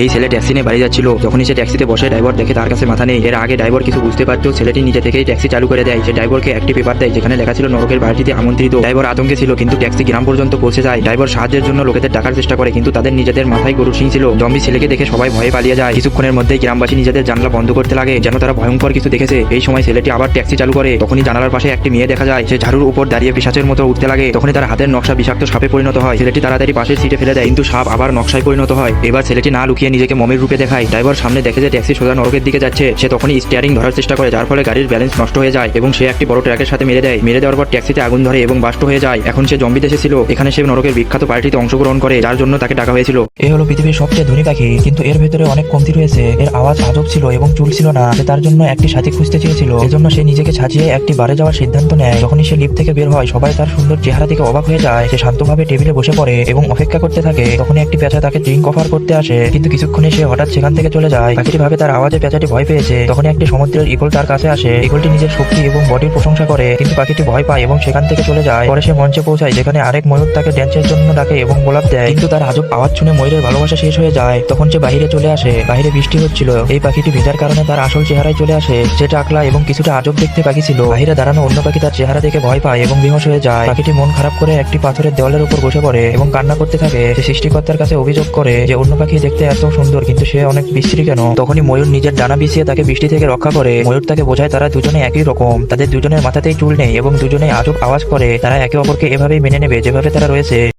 এই ছেলে ট্যাক্সি নিয়ে বাড়ি যাচ্ছিল। যখনই সে ট্যাক্সিতে বসে, ড্রাইভার দেখে তার কাছে মাথা নেই। এর আগে ড্রাইভার কিছু বুঝতে পারতো, ছেলেটি নিজে থেকেই ট্যাক্সি চালু করে দেয়। সে ড্রাইভারকে একটি পেপার দেয়, যেখানে লেখা ছিল, নরকের বাড়িতে আমন্ত্রিত। ড্রাইভার আতঙ্কে ছিল, কিন্তু ট্যাক্সি গ্রাম পর্যন্ত পৌঁছে যায়। ড্রাইভার সাহায্যের জন্য লোকেদের ডাকার চেষ্টা করে, কিন্তু তাদের নিজেদের মাথায় গরু সিং ছিল। জম্বি ছেলেকে দেখে সবাই ভয়ে পালিয়ে যায়। কিছুক্ষণের মধ্যেই গ্রামবাসী নিজেদের জানলা বন্ধ করতে লাগে, যেন তারা ভয়ঙ্কর কিছু দেখেছে। এই সময় ছেলেটি আবার ট্যাক্সি চালু করে। তখনই জানালার পাশে একটি মেয়ে দেখা যায়। সে ঝাড়ুর উপর দাঁড়িয়ে পিসাচের মতো উঠতে লাগে। তখনই তার হাতের নকশা বিষাক্ত সাপে পরিণত হয়। ছেলেটি তাড়াতাড়ি পাশের সিটে ফেলে দেয়, কিন্তু সাপ আবার নকশায় পরিণত হয়। এবার ছেলেটি না লুকিয়ে নিজেকে মমের রূপে দেখায়। ড্রাইভার সামনে দেখে যে ট্যাক্সি সোজা নরকের দিকে যাচ্ছে, সে তখনই স্টিয়ারিং ধরার চেষ্টা করে, যার ফলে গাড়ির ব্যালেন্স নষ্ট হয়ে যায় এবং সে একটি বড় ট্র্যাকের সাথে মেরে দেয়। মেরে দেওয়ার পর ট্যাক্সিতে আগুন ধরে এবং বাষ্ট হয়ে যায়। এখন সে জম্বি দেশে ছিল এখানে সে নরকের বিখ্যাত পার্টিতে অংশগ্রহণ করে, যার জন্য তাকে ডাকা হয়েছিল। এ হলো পৃথিবীর সবচেয়ে ধনী পাখি, কিন্তু এর ভেতরে অনেক কমতি রয়েছে। এর আওয়াজ আজব ছিল এবং চুল ছিল না। সে তার জন্য একটি সাথী খুঁজতে চেয়েছিল। এজন্য সে নিজেকে সাজিয়ে একটি বারে যাওয়ার সিদ্ধান্ত নেয়। যখনই সে লিফট থেকে বের হয়, সবাই তার সুন্দর চেহারা থেকে অবাক হয়ে যায়। সে শান্তভাবে টেবিলে বসে পড়ে এবং অপেক্ষা করতে থাকে। তখনই একটি পেঁচা তাকে ড্রিঙ্ক অফার করতে আসে। কিন্তু কিছুক্ষণে সে হঠাৎ সেখান থেকে চলে যায়। পাখিটি ভাবে তার আওয়াজে পেঁচাটি ভয় পেয়েছে। তখনই একটি সমুদ্রের ইগল তার কাছে আসে। ইগলটি নিজের শক্তি এবং বডির প্রশংসা করে, কিন্তু পাখিটি ভয় পায় এবং সেখান থেকে চলে যায়। পরে সে মঞ্চে পৌঁছায়, যেখানে আরেক ময়ূর তাকে ড্যান্সের জন্য ডাকে এবং গোলাপ দেয়। কিন্তু তার আজব আওয়াজ শুনে ময়ূরের ভালোবাসা শেষ হয়ে যায়। তখন সে বাইরে চলে আসে। বাইরে বৃষ্টি হচ্ছিল। এই পাখিটি ভেজার কারণে তার আসল চেহারায় চলে আসে। সে টাকলা এবং কিছুটা আজব দেখতে পাখি ছিল। বাইরে দাঁড়ানো অন্য পাখি তার চেহারা দেখে ভয় পায় এবং বিহস হয়ে যায়। পাখিটি মন খারাপ করে একটি পাথরের দেওয়ালের উপর বসে পড়ে এবং কান্না করতে থাকে। সে সৃষ্টিকর্তার কাছে অভিযোগ করে যে অন্য পাখি দেখতে এত সুন্দর, কিন্তু সে অনেক বিশ্রী কেন? তখনই ময়ূর নিজের ডানা বিছিয়ে তাকে বৃষ্টি থেকে রক্ষা করে। ময়ূর তাকে বোঝায় তারা দুজনে একই রকম। তাদের দুজনের মাথাতেই চুল নেই এবং দুজনে আজব আওয়াজ করে। তারা একে অপরকে এভাবেই মেনে নেবে যেভাবে তারা রয়েছে।